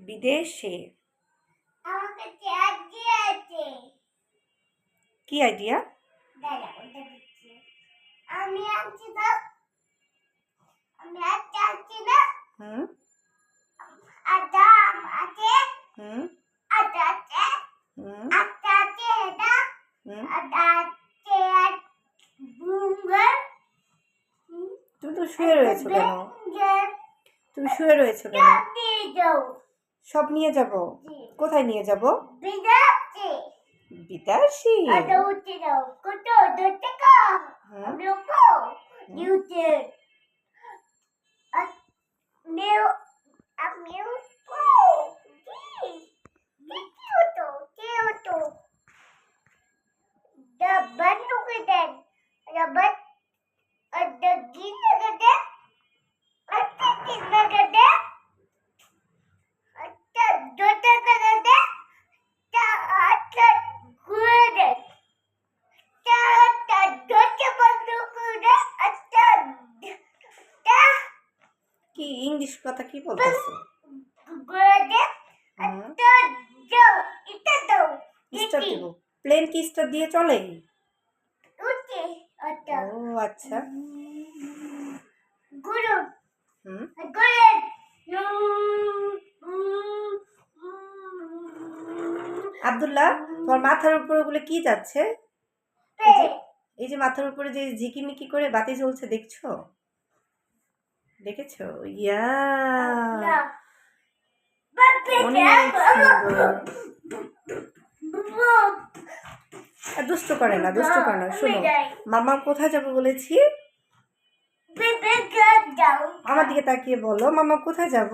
বিদেশে? কাছে আইডিয়া কি আইডিয়া? আমি আনছি না আমি আনছি না। হুম? আটা আছে। হুম? আটা আছে। হুম? আটা আছে এটা হুম? আটা আছে আর তুমি তো শুয়ে রয়েছো কেন? তুমি শুয়ে রয়েছো কেন? সব নিয়ে যাব? কোথায় নিয়ে যাব? বিদাচ্ছে বিদেশি? কি ইংলিশ কথা কি বলতেছো. স্টার দিব প্লেন কি স্টার দিয়ে চলে. ও আচ্ছা. হুম. আব্দুল্লাহ তোমার মাথার উপর ওগুলো কি যাচ্ছে এই যে মাথার উপরে যে ঝিকিমিকি করে বাতি জ্বলছে দেখছ দেখেছ? ইয়া। অনেক সুন্দর দুষ্ট করে না দুষ্ট করে না শোনো। মামা কোথায় যাব বলেছি? আমার দিকে তাকিয়ে বলো। মামা কোথায় যাব?